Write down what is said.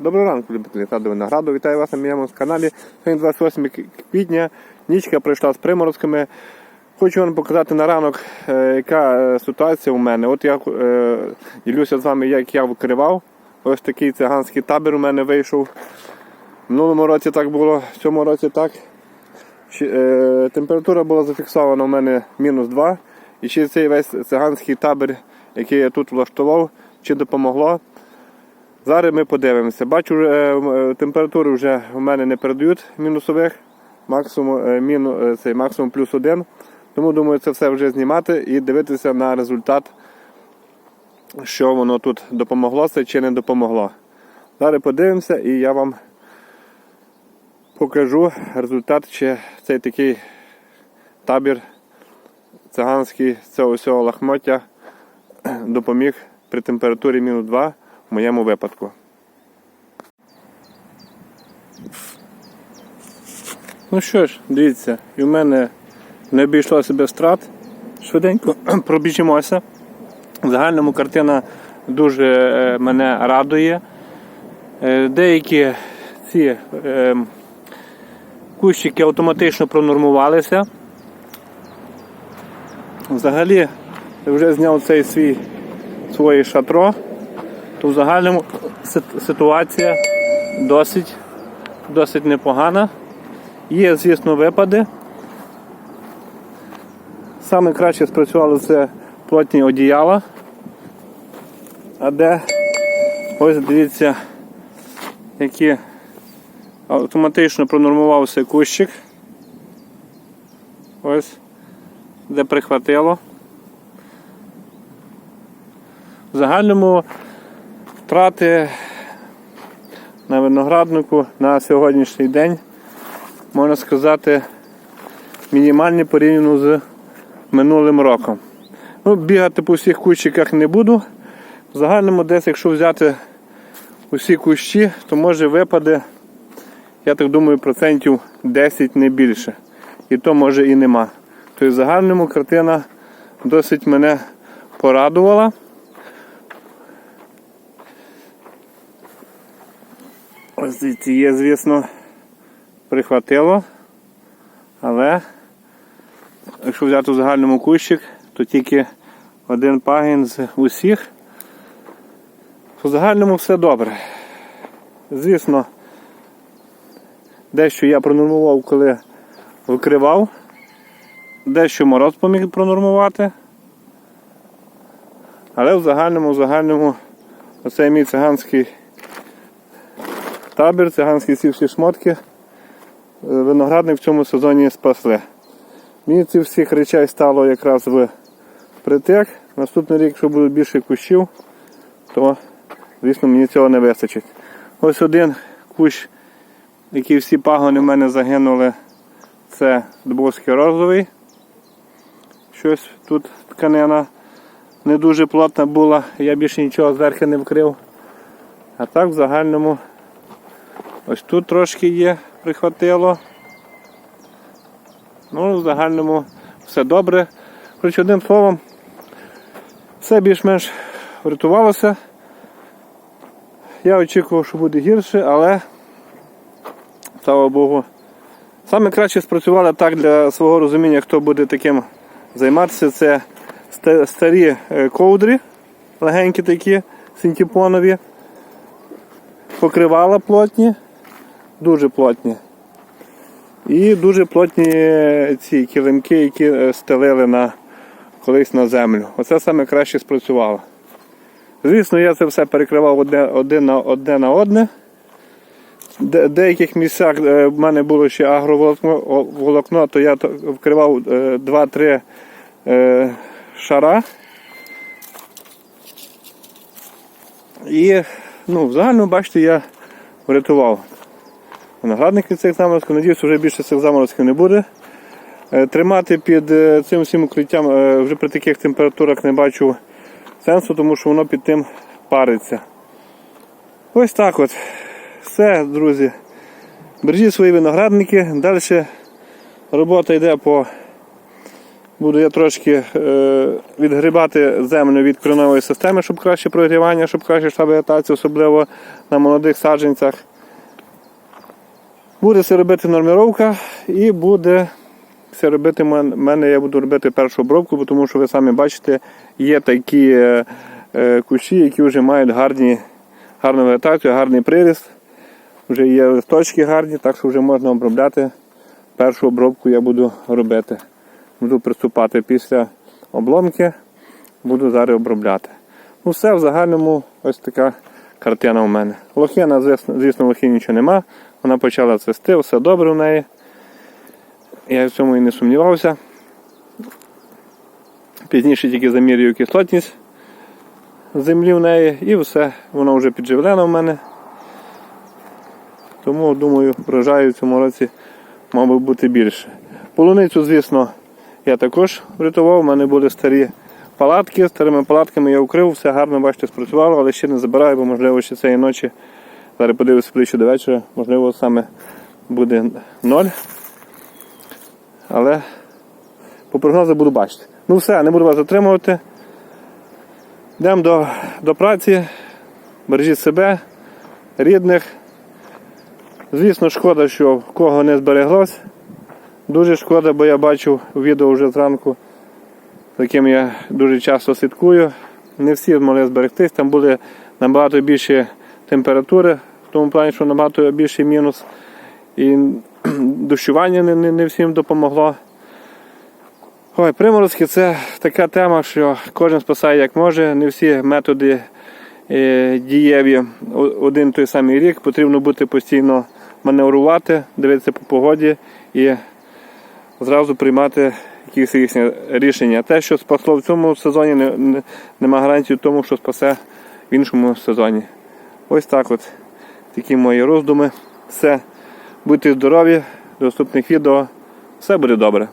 Доброго ранку, любителі саду винограду. Вітаю вас на моєму каналі. Сьогодні 28 квітня. Нічка пройшла з приморозками. Хочу вам показати на ранок, е, яка е, ситуація у мене. От я е, ділюся з вами, як я викривав. Ось такий циганський табір у мене вийшов. В минулому році так було, в цьому році так. Е, температура була зафіксована у мене мінус 2. І ще цей весь циганський табір, який я тут влаштував, чи допомогло. Зараз ми подивимося. Бачу, е, е, температури вже у мене не передають мінусових, максимум, е, міну, цей, максимум плюс один. Тому думаю, це все вже знімати і дивитися на результат, що воно тут допомогло це чи не допомогло. Зараз подивимося і я вам покажу результат, чи цей такий табір циганський цього всього лахмоття допоміг при температурі мінус 2 в моєму випадку. Ну що ж, дивіться, і в мене не обійшлося без страт. Швиденько пробіжимося. В загальному картина дуже е, мене радує. Е, Деякі ці е, кущики автоматично пронормувалися. Взагалі вже зняв цей свій своє шатро, то в загальному ситуація досить, досить непогана. Є, звісно, випади. Саме краще спрацювали це плотні одіяла. А де ось дивіться, які автоматично пронормувався кущик. Ось, де прихватило. В загальному втрати на винограднику на сьогоднішній день, можна сказати, мінімальні порівняно з минулим роком. Ну, бігати по всіх кущиках не буду. В загальному десь, якщо взяти усі кущі, то може випаде, я так думаю, процентів 10 не більше. І то може і нема. Тобто в загальному картина досить мене порадувала. Ось є, звісно, прихватило. Але якщо взяти в загальному кущик, то тільки один пагін з усіх. В загальному все добре. Звісно, дещо я пронормував, коли викривав, дещо мороз поміг пронормувати. Але в загальному, в загальному оцей мій циганський табір, циганські ці всі шмотки, е, виноградник в цьому сезоні спасли. Мені цих всіх речей стало якраз в притек. Наступний рік, якщо буде більше кущів, то, звісно, мені цього не вистачить. Ось один кущ, який всі пагони в мене загинули, це Дубовський розовий. Щось тут тканина не дуже плотна була, я більше нічого зверху не вкрив. А так в загальному ось тут трошки є, прихватило. Ну, в загальному все добре. Хоч одним словом, все більш-менш врятувалося. Я очікував, що буде гірше, але слава Богу. Саме краще спрацювали так для свого розуміння, хто буде таким займатися. Це старі е, ковдри, легенькі такі, синтепонові, покривала плотні, дуже плотні. І дуже плотні ці килимки, які е, стелили на, колись на землю. Оце саме краще спрацювало. Звісно, я це все перекривав одне, одне, на, одне на одне. В деяких місцях е, в мене було ще агроволокно, волокно, то я вкривав 2-3 е, шара. І ну, в загальному, бачите, я врятував виноградники цих заморозків. Надіюсь, вже більше цих заморозків не буде. Е, Тримати під е, цим всім укриттям е, вже при таких температурах не бачу сенсу, тому що воно під тим париться. Ось так от. Все, друзі. Бережіть свої виноградники. Далі робота йде по Буду я трошки е, відгрібати землю від коренової системи, щоб краще прогрівання, щоб краще вегетація, особливо на молодих саджанцях. Буде все робити норміровка і буде все робити мене, я буду робити першу обробку, тому що ви самі бачите, є такі е, е, кущі, які вже мають гарні, гарну вегетацію, гарний приріст. Вже є листочки гарні, так що вже можна обробляти. Першу обробку я буду робити. Буду приступати після обломки, буду зараз обробляти. Ну все, в загальному ось така картина у мене. Лохина, звісно, лохи нічого нема. Вона почала цвести, все добре в неї. Я в цьому і не сумнівався. Пізніше тільки замірюю кислотність землі в неї і все, вона вже підживлена в мене. Тому, думаю, врожаю в цьому році мав би бути більше. Полуницю, звісно, я також врятував. У мене були старі палатки, старими палатками я укрив, все гарно, бачите, спрацювало, але ще не забираю, бо можливо ще цієї ночі. Зараз подивлюся ближче до вечора, можливо, саме буде ноль. Але по прогнозу буду бачити. Ну все, не буду вас затримувати. Йдемо до, до праці, бережіть себе, рідних. Звісно, шкода, що в кого не збереглось. Дуже шкода, бо я бачу відео вже зранку, за яким я дуже часто слідкую. Не всі змогли зберегтись, там були набагато більші температури, в тому плані, що набагато більший мінус. І дощування не, не, не всім допомогло. Ой, приморозки це така тема, що кожен спасає як може. Не всі методи е, дієві один той самий рік. Потрібно бути постійно маневрувати, дивитися по погоді і зразу приймати якісь їхні рішення. Те, що спасло в цьому сезоні, не, не, нема гарантії в тому, що спасе в іншому сезоні. Ось так от. Такі мої роздуми. Все. Будьте здорові, до наступних відео. Все буде добре.